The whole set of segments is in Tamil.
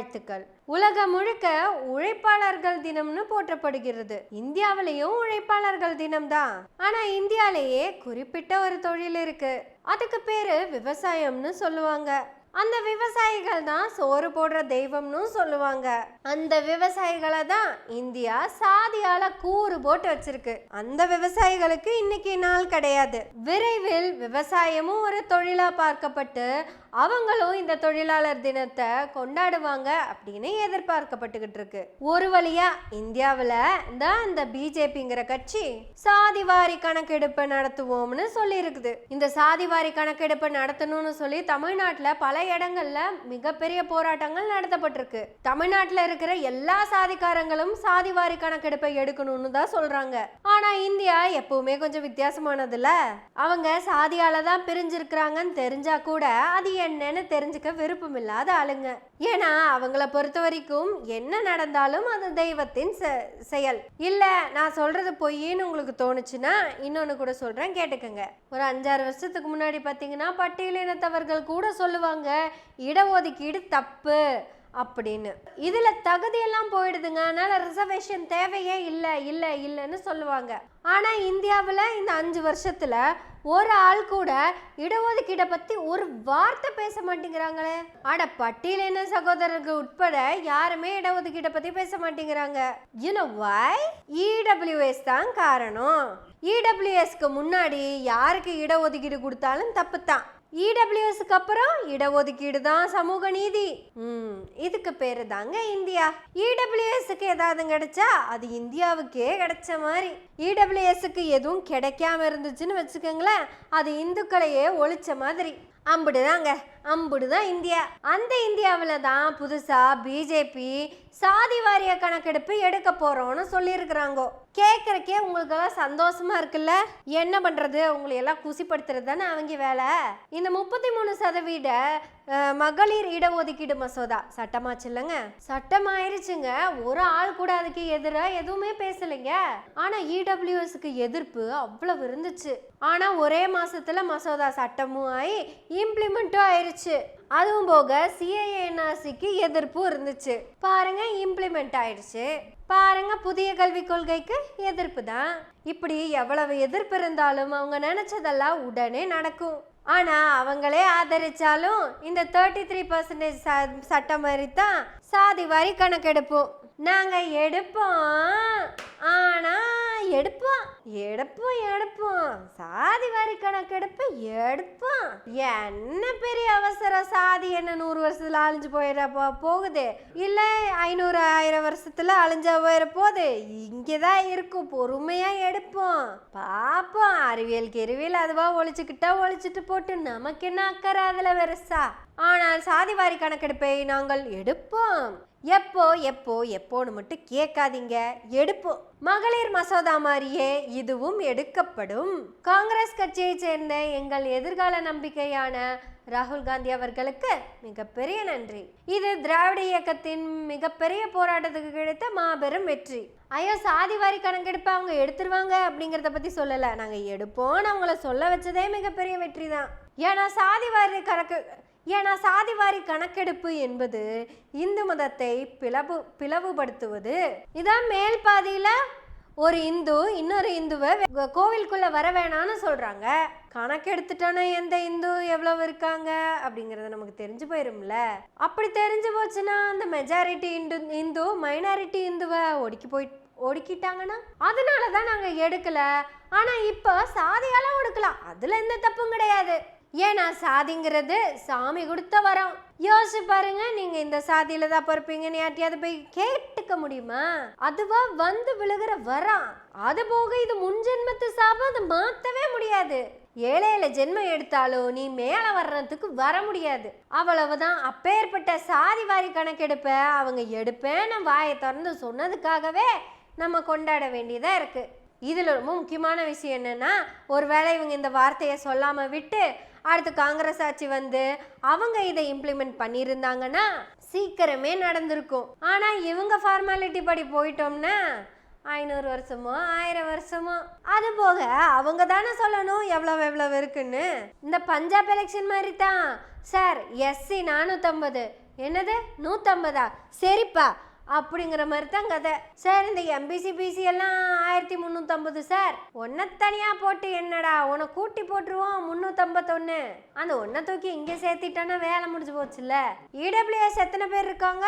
வாழ்த்துக்கள். உலகம் முழுக்க உழைப்பாளர்கள் தினம்னு போற்றப்படுகிறது. இந்தியாவிலேயும் உழைப்பாளர்கள் தினம்தான். ஆனா இந்தியாலேயே குறிப்பிட்ட ஒரு தொழில் இருக்கு. அதுக்கு பேரு விவசாயம்னு சொல்லுவாங்க. அந்த விவசாயிகள் தான் சோறு போடுற தெய்வம்னு சொல்லுவாங்க. அந்த விவசாயிகளை தான் இந்தியா சாதியால கூறு போட்டு வச்சிருக்கு. அந்த விவசாயிகளுக்கு இன்னைக்கு நாள் கிடையாது. விரைவில் விவசாயமும் ஒரு தொழிலா பார்க்கப்பட்டு அவங்களும் இந்த தொழிலாளர் தினத்தை கொண்டாடுவாங்க அப்படின்னு எதிர்பார்க்கப்பட்டுக்கிட்டு இருக்கு. ஒரு வழியா இந்தியாவில் தான் இந்த பிஜேபிங்கிற கட்சி சாதிவாரி கணக்கெடுப்பு நடத்துவோம்னு சொல்லி இருக்குது இந்த சாதிவாரி கணக்கெடுப்பு நடத்தணும்னு சொல்லி தமிழ்நாட்டில் பல இடங்கள்ல மிகப்பெரிய போராட்டங்கள் நடத்தப்பட்டிருக்கு. தமிழ்நாட்டில் இருக்கிற எல்லா சாதிக்காரங்களும் சாதிவாரி கணக்கெடுப்பை எடுக்கணும்னு தான் சொல்றாங்க. ஆனா இந்தியா எப்பவுமே கொஞ்சம் வித்தியாசமானதுல அவங்க சாதியால தான் பிரிஞ்சிருக்கிறாங்கன்னு தெரிஞ்சா கூட அது என்னன்னு தெரிஞ்சுக்க விருப்பம் இல்லாத ஆளுங்க. ஏன்னா அவங்கள பொறுத்த வரைக்கும் என்ன நடந்தாலும் அது தெய்வத்தின் செ- செயல். இல்ல நான் சொல்றது பொய்ன்னு உங்களுக்கு தோணுச்சுன்னா இன்னொன்னு கூட சொல்றேன் கேட்டுக்கங்க. ஒரு அஞ்சாறு வருஷத்துக்கு முன்னாடி பாத்தீங்கன்னா பட்டியலினத்தவர்கள் கூட சொல்லுவாங்க இடஒதுக்கீடு தப்பு அப்படின்னு. இதில் தகுதியெல்லாம் போயிடுதுங்க. அதனால் ரிசர்வேஷன் தேவையே இல்லை இல்லை இல்லைன்னு சொல்லுவாங்க. ஆனால் இந்தியாவில் இந்த அஞ்சு வருஷத்தில் ஒரு ஆள் கூட இடஒதுக்கீடை பற்றி ஒரு வார்த்தை பேச மாட்டேங்கிறாங்களே. அட பட்டியலின சகோதரர்கள் உட்பட யாருமே இடஒதுக்கீடை பற்றி பேச மாட்டேங்கிறாங்க. யூனோ வை இடபிள்யூஎஸ் தான் காரணம். இடபிள்யூஎஸ்க்கு முன்னாடி யாருக்கு இடஒதுக்கீடு கொடுத்தாலும் தப்பு தான். இடபிள்யூஎஸ்க்கு அப்புறம் இடஒதுக்கீடு தான் சமூக நீதி. ம் இதுக்கு பேரு தாங்க இந்தியா. இடபிள்யூஎஸ்க்கு ஏதாவது கிடைச்சா அது இந்தியாவுக்கே கிடைச்ச மாதிரி. இடபிள்யூஎஸ்க்கு எதுவும் கிடைக்காம இருந்துச்சுன்னு வச்சுக்கோங்களேன் அது இந்துக்களையே ஒழிச்ச மாதிரி. அம்புடுதாங்க. அம்புடுதான் இந்தியா. அந்த இந்தியாவில் தான் புதுசாக பிஜேபி சாதி வாரிய கணக்கெடுப்பு எடுக்க போகிறோம்னு சொல்லியிருக்கிறாங்கோ. கேட்குறக்கே உங்களுக்கெல்லாம் சந்தோஷமா இருக்குல்ல? என்ன பண்ணுறது உங்களையெல்லாம் குசிப்படுத்துறது தானே அவங்க வேலை? இந்த முப்பத்தி மூணு சதவீத மகளிர் இடஒதுக்கீடு மசோதா. சட்டமாச்சு இல்லைங்க சட்டமாயிருச்சுங்க. ஒரு ஆள் கூட அதுக்கு எதிராக எதுவுமே பேசலைங்க. ஆனால் இடபிள்யூஎஸ்க்கு எதிர்ப்பு அவ்வளவு இருந்துச்சு. ஆனால் ஒரே மாசத்துல மசோதா சட்டமும் ஆகி இம்ப்ளிமெண்ட்டும் ஆயிருச்சு. அதுவும் போக சிஏஎன்ஆர்சிக்கு எதிர்ப்பும் இருந்துச்சு. பாருங்க இம்ப்ளிமெண்ட் ஆயிடுச்சு பாருங்க புதிய கல்விக் கொள்கைக்கு எதிர்ப்பு தான். இப்படி எவ்வளவு எதிர்ப்பு இருந்தாலும் அவங்க நினைச்சதெல்லாம் உடனே நடக்கும். ஆனா அவங்களே ஆதரிச்சாலும் இந்த தேர்ட்டி த்ரீ பர்சன்டேஜ் சட்டம் மாதிரி தான் சாதி வாரி கணக்கெடுப்போம் நாங்கள் எடுப்போம். ஆனால் எடுப்போம். எடுப்போம் எடுப்போம். சாதி வாரி கணக்கெடுப்பு எடுப்போம். என்ன பெரிய அவசரம் சாதி என்ன நூறு வருஷத்துல அழிஞ்சு போயிட போகுது? இல்லை ஐநூறு ஆயிரம் வருஷத்துல அழிஞ்சா போயிட போகுது இங்கே தான் இருக்கும். பொறுமையாக எடுப்போம். பார்ப்போம். அறிவியல் கெருவியல் அதுவாக ஒழிச்சுக்கிட்டா ஒழிச்சிட்டு போட்டு நமக்கு என்ன அக்கறை அதில் பெருசா? ஆனால் சாதிவாரி கணக்கெடுப்பை நாங்கள் எடுப்போம். எப்போ எப்போ எப்போன்னு மட்டும் கேட்காதீங்க. எடுப்போம். மகளிர் மசோதா மாதிரியே இதுவும் எடுக்கப்படும். காங்கிரஸ் கட்சியைச் சேர்ந்த எங்கள் எதிர்கால நம்பிக்கையான ராகுல் காந்தி அவர்களுக்கு மிகப்பெரிய நன்றி. இது திராவிட இயக்கத்தின் மிகப்பெரிய போராட்டத்துக்கு கிடைத்த மாபெரும் வெற்றி. ஐயோ சாதிவாரி கணக்கெடுப்பை அவங்க எடுத்துருவாங்க அப்படிங்கிறத பத்தி சொல்லலை. நாங்கள் எடுப்போம்னு அவங்கள சொல்ல வச்சதே மிகப்பெரிய வெற்றி தான் ஏன்னா சாதிவாரி கணக்கு ஏன்னா சாதிவாரி கணக்கெடுப்பு என்பது இந்து மதத்தை பிளவு பிளவுபடுத்துவது. இதான் மேல் பாதியில் ஒரு இந்து இன்னொரு இந்துவை கோவிலுக்குள்ளே வர வேணாம்னு சொல்கிறாங்க கணக்கெடுத்துட்டோன்னா எந்த இந்து எவ்வளவு இருக்காங்க அப்படிங்கிறது நமக்கு தெரிஞ்சு போயிரும்ல. அப்படி தெரிஞ்சு போச்சுன்னா அந்த மெஜாரிட்டி இந்து இந்து மைனாரிட்டி இந்துவை ஒடுக்கி போய் ஒடுக்கிட்டாங்கன்னா அதனால தான் நாங்கள் எடுக்கல. ஆனால் இப்போ சாதியால் ஒடுக்கலாம். அதில் எந்த தப்பும் கிடையாது. ஏன்னா சாதிங்கிறது சாமி கொடுத்த வரம். யோசிச்சு பாருங்க நீங்க இந்த சாதியில தான் பிறப்பீங்கன்னு யார்ட்டையாவது போய் கேட்டுக்க முடியுமா? அதுவா வந்து விழுகிற வரம். அது போக இது முன்ஜென்மத்து சாபம் அதை மாத்தவே முடியாது. ஏழையில ஜென்மம் எடுத்தாலும் நீ மேல வர்றதுக்கு வர முடியாது. அவ்வளவுதான். அப்பேற்பட்ட சாதி வாரி கணக்கெடுப்ப அவங்க எடுப்பேன்னு வாயை திறந்து சொன்னதுக்காகவே நம்ம கொண்டாட வேண்டியதா இருக்கு. இதில் ரொம்ப முக்கியமான விஷயம் என்னன்னா ஒருவேளை இவங்க இந்த வார்த்தையை சொல்லாமல் விட்டு அடுத்து காங்கிரஸ் ஆட்சி வந்து அவங்க இதை இம்ப்ளிமெண்ட் பண்ணியிருந்தாங்கன்னா சீக்கிரமே நடந்திருக்கும். ஆனால் இவங்க ஃபார்மாலிட்டி படி போயிட்டோம்னா ஐநூறு வருஷமோ ஆயிரம் வருஷமோ. அது போக அவங்க தானே சொல்லணும் எவ்வளவு எவ்வளவு இருக்குன்னு. இந்த பஞ்சாப் எலெக்ஷன் மாதிரி தான். சார் எஸ்சி நானூற்றம்பது என்னது? நூற்றம்பதா சரிப்பா. அப்படிங்கிற மாதிரி தான் கதை. சார் இந்த எம்பிசி பிசி எல்லாம் ஆயிரத்தி முந்நூற்றம்பது சார். ஒன்றை தனியாக போட்டு என்னடா உன்னை கூட்டி போட்டுருவோம் முந்நூற்றம்பத்தொன்று அந்த ஒன்றை தூக்கி இங்கே சேர்த்திட்டோன்னா வேலை முடிஞ்சு போச்சுல்ல. இடபிள்யூஎஸ் எத்தனை பேர் இருக்காங்க?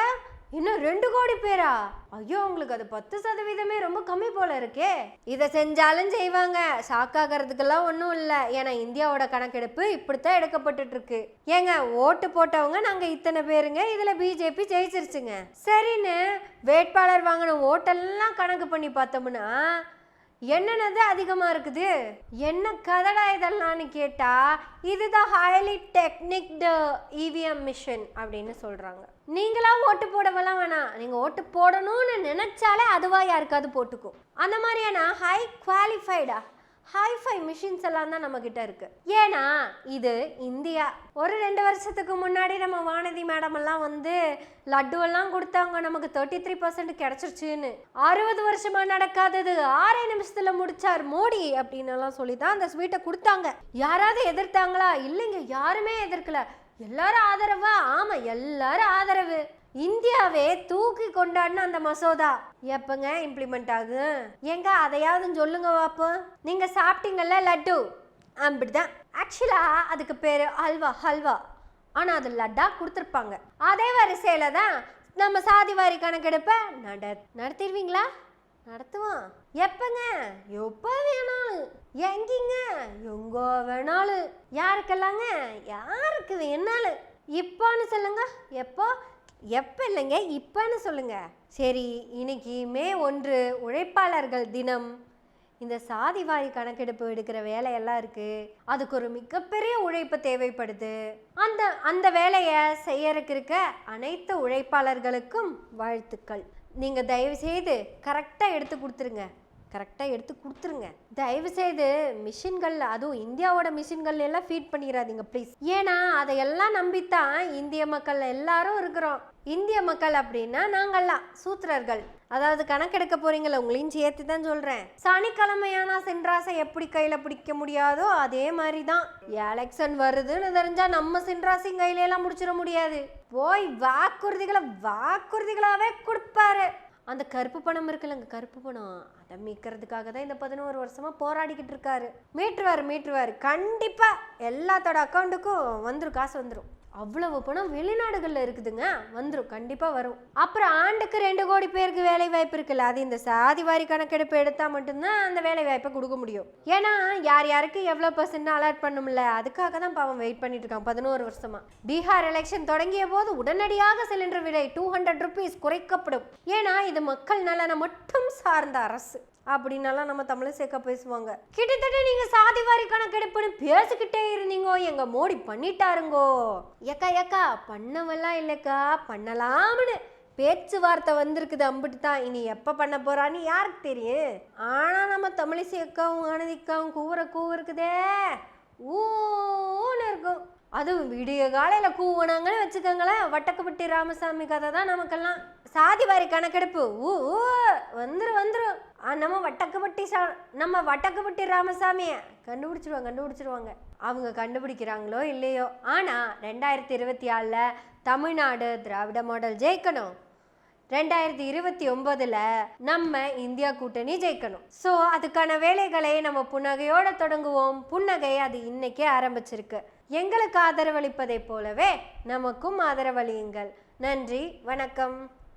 இன்னும் ரெண்டு கோடி பேரா? ஐயோ உங்களுக்கு அது பத்து சதவீதமே ரொம்ப கம்மி போல இருக்கே. இதை செஞ்சாலும் செய்வாங்க. சாக்காகிறதுக்கெல்லாம் ஒன்றும் இல்லை. ஏன்னா இந்தியாவோட கணக்கெடுப்பு இப்படித்தான் எடுக்கப்பட்டுட்டு இருக்கு ஏங்க ஓட்டு போட்டவங்க நாங்கள் இத்தனை பேருங்க. இதில் பிஜேபி ஜெயிச்சிருச்சுங்க. சரின்னு வேட்பாளர் வாங்கின ஓட்டெல்லாம் கணக்கு பண்ணி பார்த்தோம்னா என்னென்னது அதிகமாக இருக்குது? என்ன கதடா இதெல்லாம்னு கேட்டால் இதுதான் ஹைலி டெக்னிக்டு இவிஎம் மிஷின் அப்படின்னு சொல்கிறாங்க நீங்களாம் ஓட்டு போடவெல்லாம் வேணாம். நீங்கள் ஓட்டு போடணும்னு நினச்சாலே அதுவாக யாருக்காவது போட்டுக்கும். அந்த மாதிரியான ஹை குவாலிஃபைடா ஹைஃபை மிஷின்ஸ் எல்லாம் தான் நம்மக்கிட்ட இருக்குது ஏன்னா இது இந்தியா. ஒரு ரெண்டு வருஷத்துக்கு முன்னாடி நம்ம வானதி மேடம் எல்லாம் வந்து லட்டுவெல்லாம் கொடுத்தாங்க. நமக்கு தேர்ட்டி த்ரீ பர்சன்ட் கிடச்சிருச்சுன்னு. அறுபது வருஷமாக நடக்காதது. ஆறே நிமிஷத்தில் முடிச்சார் மோடி அப்படின்னு சொல்லி தான் அந்த ஸ்வீட்டை கொடுத்தாங்க. யாராவது எதிர்த்தாங்களா? இல்லைங்க யாருமே எதிர்க்கல. எல்லாரும் ஆதரவா? ஆமாம் எல்லாரும் ஆதரவு. இந்தியாவே தூக்கி கொண்டாடின அந்த மசோதா. எப்பங்க இம்ப்ளிமெண்ட் ஆகும் எங்க அதையாவது சொல்லுங்க பாப்போம் நீங்க சாப்பிட்டீங்கல்ல லட்டு? அப்படிதான். ஆக்சுவலா அதுக்கு பேரு ஹல்வா ஹல்வா. ஆனா அது லட்டா கொடுத்துருப்பாங்க. அதே வரிசையில தான் நம்ம சாதி வாரி கணக்கெடுப்ப நட நடத்திடுவீங்களா? நடத்துவோம். எப்பங்க? எப்போ வேணாலும். எங்கிங்க? எங்கோ வேணாலும். யாருக்கெல்லாங்க? யாருக்கு வேணாலும். இப்போன்னு சொல்லுங்க. எப்போ? எப்போ இல்லைங்க? இப்போன்னு சொல்லுங்கள் சரி இன்னைக்கு மே ஒன்று உழைப்பாளர்கள் தினம். இந்த சாதி வாரி கணக்கெடுப்பு எடுக்கிற வேலையெல்லாம் இருக்குது அதுக்கு ஒரு மிகப்பெரிய உழைப்பு தேவைப்படுது. அந்த அந்த வேலையை செய்யறதுக்கு இருக்க அனைத்து உழைப்பாளர்களுக்கும் வாழ்த்துக்கள். நீங்கள் தயவுசெய்து கரெக்டாக எடுத்து கொடுத்துருங்க. கரெக்டாக எடுத்து கொடுத்துருங்க. தயவு செய்து மிஷின்கள் அதுவும் இந்தியாவோட மிஷின்கள் எல்லாம் ஃபீட் பண்ணிடாதீங்க ப்ளீஸ் ஏன்னா அதையெல்லாம் நம்பித்தான் இந்திய மக்கள் எல்லாரும் இருக்கிறோம். இந்திய மக்கள் அப்படின்னா நாங்கள்லாம் சூத்திரர்கள். அதாவது கணக்கெடுக்க போறீங்களா உங்களையும் சேர்த்து தான் சொல்றேன். சனிக்கிழமையானா சென்றாசை எப்படி கையில பிடிக்க முடியாதோ அதே மாதிரி தான் எலெக்ஷன் வருதுன்னு தெரிஞ்சா நம்ம சென்றாசையும் கையில எல்லாம் முடிச்சிட முடியாது. போய் வாக்குறுதிகளை வாக்குறுதிகளாவே கொடுப்பாரு. அந்த கருப்பு பணம் இருக்குல்லங்க கருப்பு பணம். அதை மீட்கிறதுக்காக தான் இந்த பதினோரு வருஷமா போராடிக்கிட்டு இருக்காரு. மீட்டுருவார் மீட்டுருவார். கண்டிப்பா எல்லாத்தோட அக்கௌண்ட்டுக்கும் வந்துடும் காசு வந்துடும் அவ்வளவு பணம் வெளிநாடுகளில் இருக்குதுங்க. வந்துடும் கண்டிப்பாக வரும். அப்புறம் ஆண்டுக்கு ரெண்டு கோடி பேருக்கு வேலை வாய்ப்பு இருக்குல்ல அது இந்த சாதி வாரி கணக்கெடுப்பு எடுத்தால் மட்டும்தான் அந்த வேலை வாய்ப்பை கொடுக்க முடியும். ஏன்னா யார் யாருக்கு எவ்வளோ பர்சன்ட் அலர்ட் பண்ணும்ல அதுக்காக தான் பாவம் வெயிட் பண்ணிட்டு இருக்காங்க பதினோரு வருஷமா. பீகார் எலெக்ஷன் தொடங்கிய போது உடனடியாக சிலிண்டர் விலை டூ ஹண்ட்ரட் ருபீஸ் குறைக்கப்படும். ஏன்னா இது மக்கள் நலனை மட்டும் சார்ந்த அரசு. அப்படின்னாலாம் நம்ம தமிழை சேர்க்க பேசுவாங்க. கிட்டத்தட்ட நீங்க சாதி வாரி கணக்கெடுப்புன்னு பேசிக்கிட்டே இருந்தீங்கோ எங்க மோடி பண்ணிட்டாருங்கோ. ஏக்கா ஏக்கா பண்ணவெல்லாம் இல்லைக்கா பண்ணலாம்னு பேச்சுவார்த்தை வந்திருக்குது அம்பிட்டு தான். இனி எப்போ பண்ண போறான்னு யாருக்கு தெரியும்? ஆனால் நம்ம தமிழிசை அக்காவும் ஆனதிக்காவும் கூவுற கூவு இருக்குதே. ஊன்னு இருக்கும். அதுவும் விடிய காலையில் கூவுனாங்கன்னு வச்சுக்கோங்களேன் வட்டக்கப்பட்டி ராமசாமி கதை தான் நமக்கெல்லாம். சாதி வாரி கணக்கெடுப்பு. ஊ ஊ, வந்துரும் வந்துரும். நம்ம வட்டக்குப்பட்டி சா நம்ம வட்டக்குப்பட்டி ராமசாமியை கண்டுபிடிச்சிருவாங்க கண்டுபிடிச்சிருவாங்க. அவங்க கண்டுபிடிக்கிறாங்களோ இல்லையோ. ஆனால் ரெண்டாயிரத்தி இருபத்தி ஆறில் தமிழ்நாடு திராவிட மாடல் ஜெயிக்கணும். ரெண்டாயிரத்தி இருபத்தி ஒன்பதில் நம்ம இந்தியா கூட்டணி ஜெயிக்கணும். ஸோ அதுக்கான வேலைகளை நம்ம புன்னகையோடு தொடங்குவோம். புன்னகை அது இன்னைக்கே ஆரம்பிச்சிருக்கு. எங்களுக்கு ஆதரவளிப்பதைப் போலவே நமக்கும் ஆதரவளியுங்கள். நன்றி வணக்கம்.